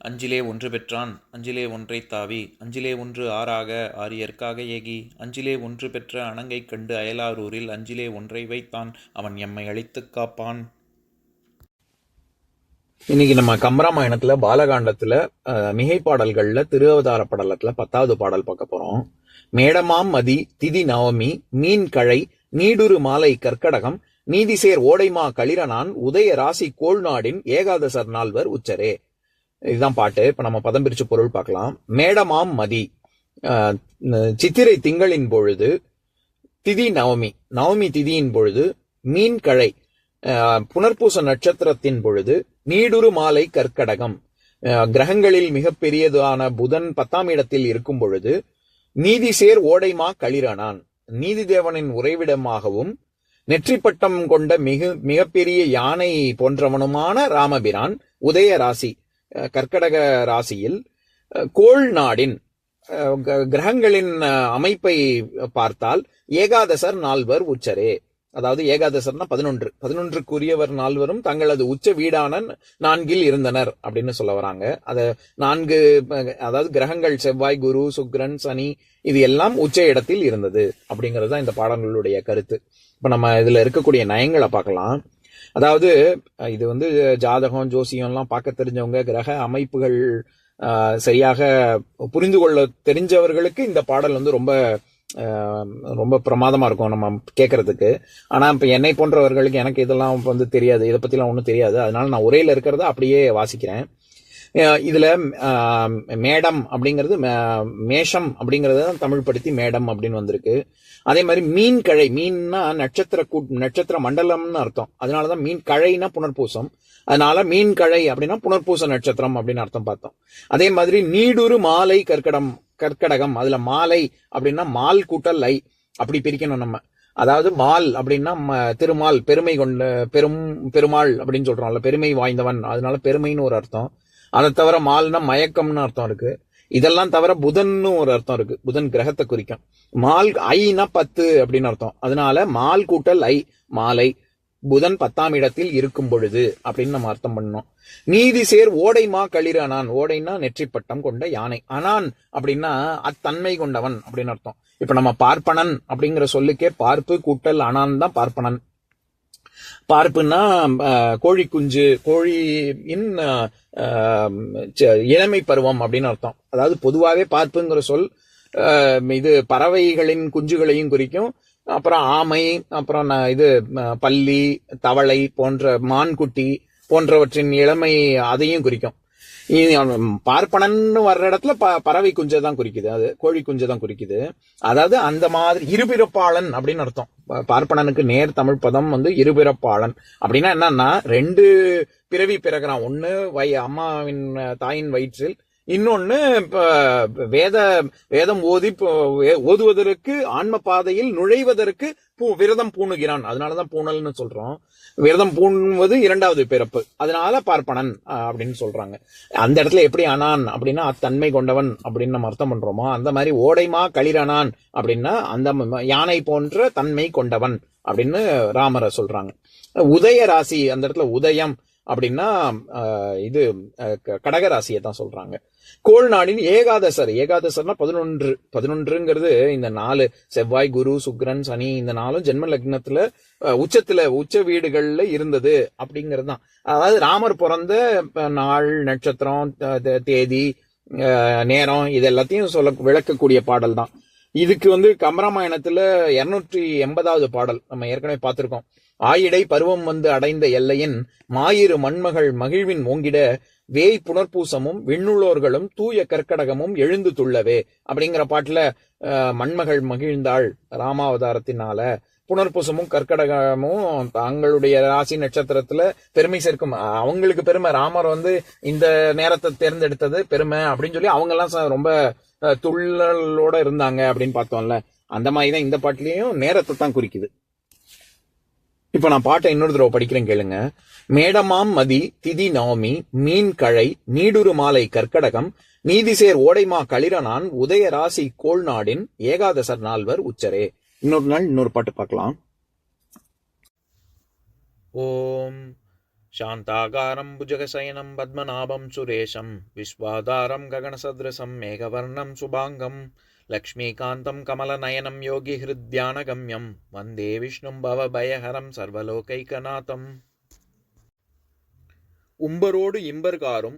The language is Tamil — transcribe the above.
அஞ்சிலே ஒன்று பெற்றான் அஞ்சிலே ஒன்றை தாவி அஞ்சிலே ஒன்று ஆறாக ஆரியற்காக ஏகி அஞ்சிலே ஒன்று பெற்ற அணங்கை கண்டு அயலாரூரில் அஞ்சிலே ஒன்றை வைத்தான் அவன் எம்மை அழித்துக் காப்பான். இன்னைக்கு நம்ம கம்பராமாயணத்துல பாலகாண்டத்துல அஹ், மிகை பாடல்கள்ல திருவதார படலத்துல பத்தாவது பாடல் பார்க்க போறோம். மேடமாம் மதி திதி நவமி மீன் கழை நீடுரு மாலை கற்கடகம் நீதிசேர் ஓடைமா களிரனான் உதய ராசி கோள்நாடின் ஏகாதசர் நால்வர் உச்சரே. இதுதான் பாட்டு. இப்ப நம்ம பதம் பிரிச்சு பொருள் பார்க்கலாம். மேடமாம் மதி. சித்திரை திங்களின் பொழுது திதி நவமி. நவமி திதியின் பொழுது மீன் கழை. புனர்பூச நட்சத்திரத்தின் பொழுது நீடுரு மாலை கற்கடகம். கிரகங்களில் மிகப்பெரியதான புதன் பத்தாம் இடத்தில் இருக்கும் பொழுது நீதி சேர் ஓடைமா களிரானான். நீதி தேவனின் உறைவிடமாகவும் நெற்றிப்பட்டம் கொண்ட மிக மிகப்பெரிய யானை போன்றவனுமான ராமபிரான் உதய ராசி கர்க்கடக ராசியில் கோள் நாடின் க- கிரகங்களின் அமைப்பை பார்த்தால் ஏகாதசர் நால்வர் உச்சரே. அதாவது ஏகாதசர்னா பதினொன்று. பதினொன்றுக்குரியவர் நால்வரும் தங்களது உச்ச வீடான நான்கில் இருந்தனர் அப்படின்னு சொல்ல வராங்க. அத நான்கு அதாவது கிரகங்கள் செவ்வாய் குரு சுக்கிரன் சனி இது எல்லாம் உச்ச இடத்தில் இருந்தது அப்படிங்கிறது தான் இந்த பாடங்களுடைய கருத்து. இப்ப நம்ம இதுல இருக்கக்கூடிய நயங்களை பார்க்கலாம். அதாவது இது வந்து ஜாதகம் ஜோசியம்லாம் பார்க்க தெரிஞ்சவங்க கிரக அமைப்புகள் சரியாக புரிந்து கொள்ள தெரிஞ்சவர்களுக்கு இந்த பாடல் வந்து ரொம்ப ரொம்ப பிரமாதமா இருக்கும் நம்ம கேட்கறதுக்கு ஆனா இப்ப என்னை போன்றவர்களுக்கு எனக்கு இதெல்லாம் வந்து தெரியாது. இதை பத்திலாம் ஒன்றும் தெரியாது. அதனால நான் உரையில இருக்கிறத அப்படியே வாசிக்கிறேன். இதுல மேடம் அப்படிங்கிறது மே- மேஷம் அப்படிங்கிறது தான் தமிழ் படுத்தி மேடம் அப்படின்னு வந்திருக்கு. அதே மாதிரி மீன் கழை மீன்னா நட்சத்திர கூட் நட்சத்திர மண்டலம்னு அர்த்தம். அதனாலதான் மீன் கழைனா புனர்பூசம். அதனால மீன் கழை அப்படின்னா புனர்பூச நட்சத்திரம் அப்படின்னு அர்த்தம் பார்த்தோம். அதே மாதிரி நீடுரு மாலை கற்கடம் கற்கடகம் அதுல மாலை அப்படின்னா மால் கூட்டல் லை. அப்படி பிரிக்கணும் நம்ம. அதாவது மால் அப்படின்னா ம- திருமால் பெருமை கொண்ட பெரும் பெருமாள் அப்படின்னு சொல்றோம்ல பெருமை வாய்ந்தவன். அதனால பெருமைன்னு ஒரு அர்த்தம். அதை தவிர மால்னா மயக்கம்னு அர்த்தம் இருக்கு. இதெல்லாம் தவிர புதன்னு ஒரு அர்த்தம் இருக்கு. புதன் கிரகத்தை குறிக்கும். மால் ஐனா பத்து அப்படின்னு அர்த்தம். அதனால மால் கூட்டல் ஐ மாலை புதன் பத்தாம் இடத்தில் இருக்கும் பொழுது அப்படின்னு நம்ம அர்த்தம் பண்ணோம் நீதி சேர் ஓடைமா ஓடைன்னா ஓடைனா நெற்றிப்பட்டம் கொண்ட யானை. அனான் அப்படின்னா அத்தன்மை கொண்டவன் அப்படின்னு அர்த்தம். இப்ப நம்ம பார்ப்பனன் அப்படிங்கிற சொல்லுக்கே பார்ப்பு கூட்டல் அனான் தான் பார்ப்பனன். பார்ப்புன்னா கோழி குஞ்சு கோழியின் அஹ், இளமை பருவம் அப்படின்னு அர்த்தம். அதாவது பொதுவாகவே பார்ப்புங்கிற சொல் இது பறவைகளின் குஞ்சுகளையும் குறிக்கும். அப்புறம் ஆமை அப்புறம் இது பள்ளி தவளை போன்ற மான்குட்டி போன்றவற்றின் இளமை அதையும் குறிக்கும். பார்ப்பனன்னு வர்ற இடத்துல ப- பறவை குஞ்சை தான் குறிக்குது. அது கோழி குஞ்சை தான் குறிக்குது. அதாவது அந்த மாதிரி இருபிறப்பாளன் அப்படின்னு அர்த்தம். பார்ப்பனனுக்கு நேர் தமிழ் பதம் வந்து இருபிறப்பாளன். அப்படின்னா என்னன்னா ரெண்டு பிறவி பிறகுறான் ஒன்று வை அம்மாவின் தாயின் வயிற்றில் இன்னொன்னு வேத வேதம் ஓதி இப்போ ஓதுவதற்கு ஆன்ம பாதையில் நுழைவதற்கு பூ விரதம் பூணுகிறான். அதனாலதான் பூணல்னு சொல்றோம். விரதம் பூணுவது இரண்டாவது பிறப்பு. அதனால பார்ப்பனன் அப்படின்னு சொல்றாங்க. அந்த இடத்துல எப்படி அனான் அப்படின்னா அத்தன்மை கொண்டவன் அப்படின்னு நம்ம அர்த்தம் பண்றோமோ? அந்த மாதிரி ஓடைமா களிரனான் அப்படின்னா அந்த யானை போன்ற தன்மை கொண்டவன் அப்படின்னு ராமரை சொல்றாங்க. உதய ராசி அந்த இடத்துல உதயம் அப்படின்னா இது கடகராசியை க- கடக ராசியை தான் சொல்றாங்க. கோள்நாடின் ஏகாதசர். ஏகாதசர்னா பதினொன்று. பதினொன்றுங்கிறது இந்த நாலு. செவ்வாய் குரு சுக்ரன் சனி இந்த நாளும் ஜென்ம லக்னத்துல உச்சத்துல உச்ச வீடுகள்ல இருந்தது அப்படிங்கிறது தான். அதாவது ராமர் பிறந்த நாள் நட்சத்திரம் தேதி நேரம் இது எல்லாத்தையும் சொல்ல விளக்கக்கூடிய பாடல் தான். இதுக்கு வந்து கம்பராமாயணத்துல இருநூற்றி எண்பதாவது பாடல் நம்ம ஏற்கனவே பார்த்திருக்கோம். ஆயிடை பருவம் வந்து அடைந்த எல்லையின் மாயிரு மண்மகள் மகிழ்வின் ஓங்கிட வேய் புனர்பூசமும் விண்ணுளோர்களும் தூய கற்கடகமும் எழுந்து துள்ளவே அப்படிங்கிற பாட்டுல மண்மகள் மகிழ்ந்தாள் ராமாவதாரத்தினால புனர்பூசமும் கற்கடகமும் தங்களுடைய ராசி நட்சத்திரத்துல பெருமை சேர்க்கும். அவங்களுக்கு பெருமை. ராமர் வந்து இந்த நேரத்தை தேர்ந்தெடுத்தது பெருமை அப்படின்னு சொல்லி அவங்க எல்லாம் ரொம்ப துள்ளலோட இருந்தாங்க அப்படின்னு பார்த்தோம்ல. அந்த மாதிரி தான் இந்த பாட்டுலயும் நேரத்தை தான் குறிக்குது. இப்ப நான் பாட்டை இன்னொரு தடவை படிக்கிறேன் கேளுங்க. மேடமாம் மதி திதி நவமி மீன் கழை நீடுரு மாலை கற்கடகம் நீதிசேர் ஓடைமா களிரனான் உதய ராசி கோள்நாடின் ஏகாதசர் நால்வர் உச்சரே. இன்னொரு நாள் இன்னொரு பாட்டு பார்க்கலாம் ॐ शान्ताकारं भुजगशयनं पद्मनाभं सुरेशं विश्वाधारं गगनसदृशं मेघवर्णं शुभाङ्गं लक्ष्मीकान्तं कमलनयनं योगिहृद्यानगम्यं वन्दे विष्णुं भवभयहरं सर्वलोकैकनाथम् உம்பரோடு இம்பர்காரும்